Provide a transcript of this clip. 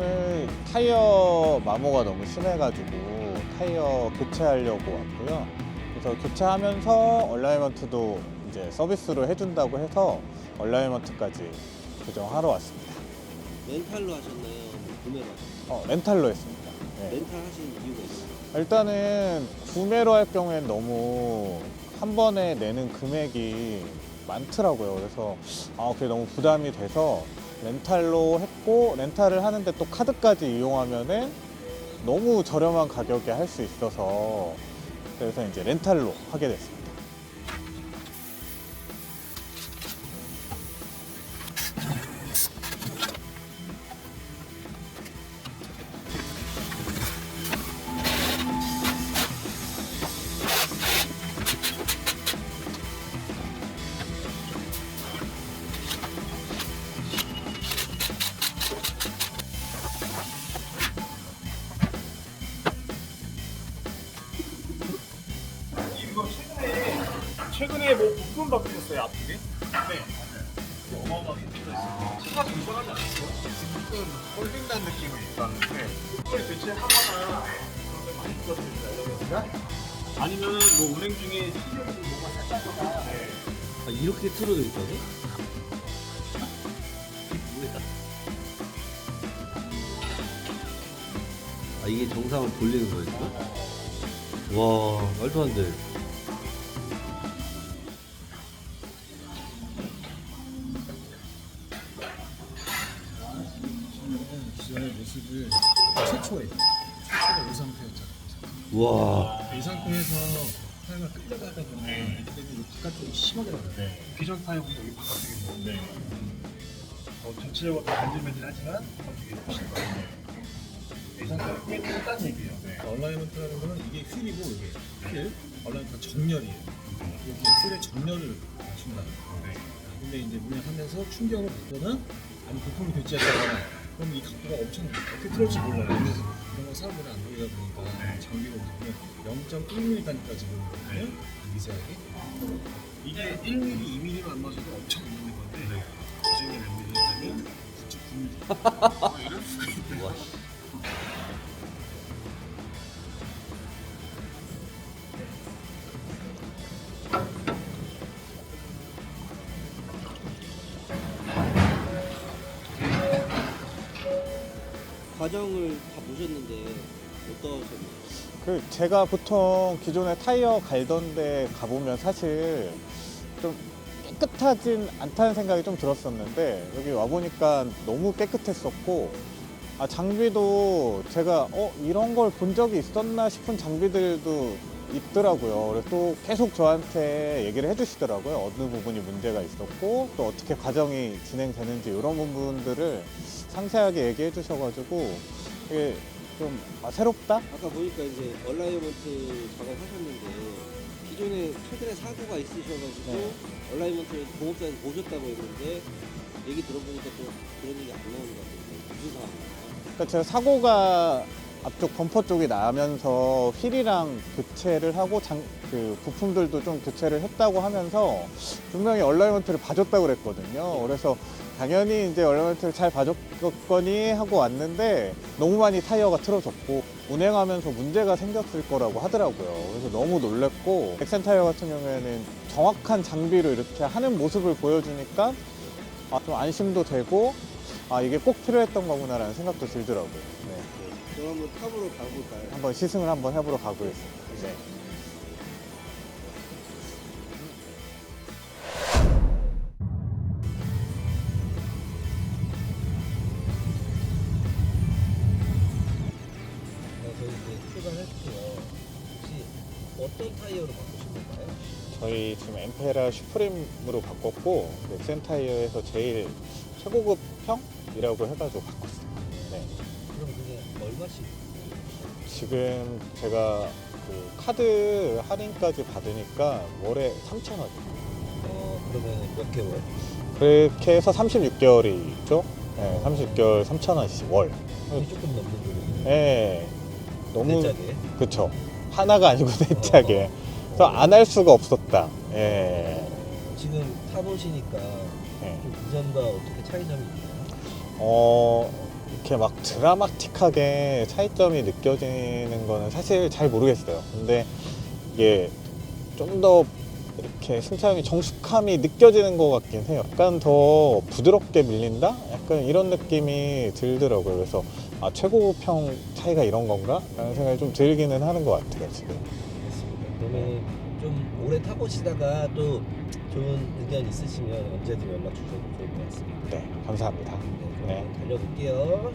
오늘 타이어 마모가 너무 심해가지고 타이어 교체하려고 왔고요. 그래서 교체하면서 얼라이먼트도 이제 서비스로 해준다고 해서 얼라이먼트까지 교정하러 왔습니다. 렌탈로 하셨나요? 뭐 구매로 하셨나요? 어, 렌탈로 했습니다. 네. 렌탈 하신 이유가 있어요? 일단은 구매로 할 경우엔 너무 한 번에 내는 금액이 많더라고요. 그래서 아, 그게 너무 부담이 돼서 렌탈로 했고 렌탈을 하는데 또 카드까지 이용하면은 너무 저렴한 가격에 할 수 있어서 그래서 이제 렌탈로 하게 됐습니다. 최근에 뭐 부품 바꾸셨어요 앞쪽에? 네. 어마어마하게 힘들었어요. 차가 좀 이상하지 않았어요? 조금 홀딩된 느낌이 있었는데 이걸 교체하거나 그런 데 많이 들었습니다. 아니면 뭐 운행 중에 시력이 뭔가 살짝거나 네. 아, 이렇게 틀어져 있다고? 뭐야? 아 이게 정상을 돌리는 지금? 와 말도 안 돼. 모습을 최초에 최초가 이 상태였잖아요. 와이 상태에서 타이어가 끌려가다 보면 이렇게 되면 바깥쪽이 심하게 나가요. 기존 타이어보다 여기 바깥쪽이 있는데 어, 전체적으로 다 반질반질하지만 바깥쪽이 훨씬 더이 상태가 꽤 튼다는 얘기예요. 네. 얼라이먼트라는 거는 이게 휠이고 이게 휠, 얼라이먼트가 정렬이에요. 이렇게 휠의 정렬을 맞춘다. 네. 근데 이제 운행하면서 충격을 받거나 아니 부품을 교체했다거나 그럼 이 각도가 엄청 어떻게 틀을지 몰라요. 그래서 이런 거 사람들이 안 보이다 보니까 네. 장비로 보면 0.1mm까지 보이거든요. 네. 미세하게. 이게 1mm, 2mm만 안 맞아도 엄청 있는 건데 그중에 몇 mm냐면 9.9mm 과정을 다 보셨는데 어떠셨나요? 그 제가 보통 기존에 타이어 갈던데 가보면 사실 좀 깨끗하진 않다는 생각이 좀 들었었는데 여기 와 보니까 너무 깨끗했었고 아 장비도 제가 어 이런 걸 본 적이 있었나 싶은 장비들도 있더라고요. 그래서 또 계속 저한테 얘기를 해주시더라고요. 어느 부분이 문제가 있었고 또 어떻게 과정이 진행되는지 이런 부분들을 상세하게 얘기해 주셔가지고 이게 좀 아, 새롭다? 아까 보니까 이제 얼라이먼트 작업하셨는데 기존에 최근에 사고가 있으셔가지고 네. 얼라이먼트를 공업사에서 보셨다고 했는데 얘기 들어보니까 또 그런 얘기 안 나오는 것 같은데 무슨 상황이에요? 그러니까 제가 사고가 앞쪽 범퍼 쪽이 나면서 휠이랑 교체를 하고 장, 그 부품들도 좀 교체를 했다고 하면서 분명히 얼라이먼트를 봐줬다고 그랬거든요. 그래서 당연히 이제 얼라이먼트를 잘 봐줬거니 하고 왔는데 너무 많이 타이어가 틀어졌고 운행하면서 문제가 생겼을 거라고 하더라고요. 그래서 너무 놀랬고 엑센 타이어 같은 경우에는 정확한 장비로 이렇게 하는 모습을 보여주니까 아, 좀 안심도 되고 아 이게 꼭 필요했던 거구나라는 생각도 들더라고요. 네. 그럼 한번 탑으로 가볼까요? 한번 시승을 한번 해보러 가보겠습니다. 네. 네, 저희 이제 출발할게요. 혹시 어떤 타이어로 바꾸신 건가요? 저희 지금 엠페라 슈프림으로 바꿨고 넥센 타이어에서 제일 최고급형이라고 해가지고 바꿨어요. 네. 그럼 그게 얼마씩? 지금 제가 그 카드 할인까지 받으니까 월에 3,000원. 어 그러면 몇 개월? 그렇게 해서 36개월이죠. 네, 36개월 3,000원씩 월. 조금 넘는 거거든요. 네. 너무 대짜게. 그쵸. 하나가 아니고 넷짝에. 그래서 안할 수가 없었다. 예. 지금 타보시니까 예. 좀 이전과 어떻게 차이점이 있나요? 어, 이렇게 막 드라마틱하게 차이점이 느껴지는 거는 사실 잘 모르겠어요. 근데 이게 좀 더 이렇게 승차감이 정숙함이 느껴지는 것 같긴 해요. 약간 더 부드럽게 밀린다? 약간 이런 느낌이 들더라고요. 그래서 아, 최고평 차이가 이런 건가? 라는 생각이 좀 들기는 하는 것 같아요, 지금. 그러면 좀 오래 타보시다가 또 좋은 의견 있으시면 언제든 연락 주셔도 좋을 것 같습니다. 네, 감사합니다. 네, 그럼 네. 달려볼게요.